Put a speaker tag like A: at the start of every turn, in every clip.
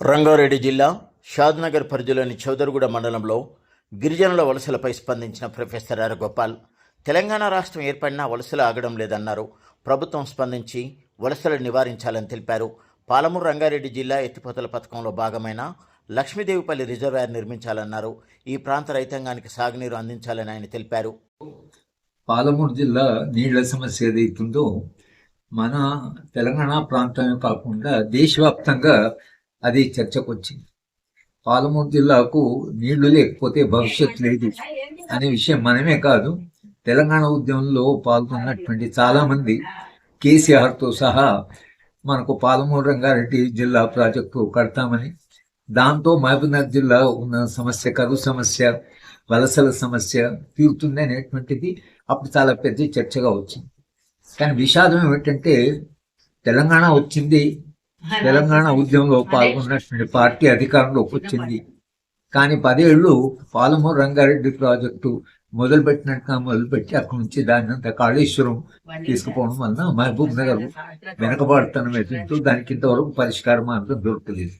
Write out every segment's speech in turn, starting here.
A: రంగారెడ్డి జిల్లా షాద్నగర్ పరిధిలోని చౌదరగూడ మండలంలో గిరిజనుల వలసలపై స్పందించిన ప్రొఫెసర్ ఆర్ గోపాల్ తెలంగాణ రాష్ట్రం ఏర్పడినా వలసలు ఆగడం లేదన్నారు. ప్రభుత్వం స్పందించి వలసలు నివారించాలని తెలిపారు. పాలమూరు రంగారెడ్డి జిల్లా ఎత్తిపోతల పథకంలో భాగమైన లక్ష్మీదేవిపల్లి రిజర్వాయర్ నిర్మించాలన్నారు. ఈ ప్రాంత రైతాంగానికి సాగునీరు అందించాలని ఆయన తెలిపారు.
B: పాలమూరు జిల్లా నీళ్ళ సమస్య ఏదైతుందో మన తెలంగాణ ప్రాంతమే కాకుండా దేశవ్యాప్తంగా అది చర్చకు వచ్చింది. పాలమూరు జిల్లాకు నీళ్ళు లేకపోతే భవిష్యత్తు లేదు అనే విషయం మనమే కాదు. తెలంగాణ ఉద్యమంలో పాల్గొన్నటువంటి చాలామంది కేసీఆర్తో సహా మనకు పాలమూరు రంగారెడ్డి జిల్లా ప్రాజెక్టు కడతామని దాంతో మహబూబ్నగర్ జిల్లా ఉన్న సమస్య కరువు సమస్య వలసల సమస్య తీరుతుంది అనేటువంటిది అప్పుడు చాలా పెద్ద చర్చగా వచ్చింది. కానీ విషాదం ఏమిటంటే తెలంగాణ వచ్చింది తెలంగాణ ఉద్యమంలో పాల్గొన్నటువంటి పార్టీ అధికారంలోకి వచ్చింది. కానీ పదేళ్ళు పాలమూరు రంగారెడ్డి ప్రాజెక్టు మొదలుపెట్టినట్టుగా మొదలుపెట్టి అక్కడి నుంచి దాన్ని అంత కాళేశ్వరం తీసుకుపోవడం వలన మహబూబ్ నగర్ వెనకబాటుతనం ఎదుగుతూ దానికి ఇంతవరకు పరిష్కార మార్గం దొరకలేదు.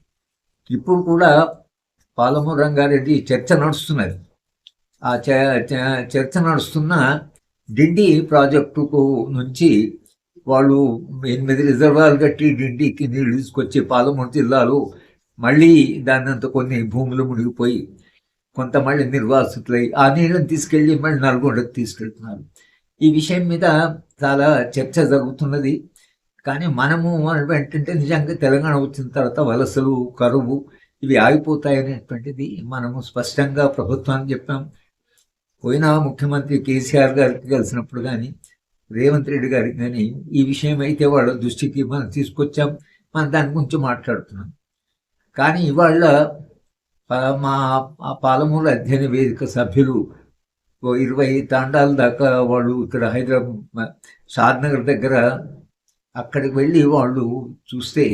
B: ఇప్పుడు కూడా పాలమూరు రంగారెడ్డి చర్చ నడుస్తున్నది. ఆ చర్చ నడుస్తున్న డిండి ప్రాజెక్టుకు నుంచి వాళ్ళు ఎనిమిది రిజర్వాయర్లు కట్టి డిండికి నీళ్ళు తీసుకొచ్చి పాలమూరు జిల్లాలో మళ్ళీ దాన్నంత కొన్ని భూములు మునిగిపోయి కొంత మళ్ళీ నిర్వాసితులై ఆ నీళ్ళని తీసుకెళ్ళి మళ్ళీ నల్గొండకు తీసుకెళ్తున్నారు. ఈ విషయం మీద చాలా చర్చ జరుగుతున్నది. కానీ మనము ఏంటంటే నిజంగా తెలంగాణ వచ్చిన తర్వాత వలసలు కరువు ఇవి ఆగిపోతాయి అనేటువంటిది మనము స్పష్టంగా ప్రభుత్వానికి చెప్పాం. పోయిన ముఖ్యమంత్రి కేసీఆర్ గారికి కలిసినప్పుడు కానీ రేవంత్ రెడ్డి గారికి కానీ ఈ విషయం అయితే వాళ్ళ దృష్టికి మనం తీసుకొచ్చాం. మనం దాని గురించి మాట్లాడుతున్నాం. కానీ ఇవాళ మా పాలమూరు అధ్యయన వేదిక సభ్యులు ఓ ఇరవై తాండాల దాకా వాళ్ళు ఇక్కడ హైదరాబాద్ షాద్నగర్ దగ్గర అక్కడికి వెళ్ళి వాళ్ళు చూస్తే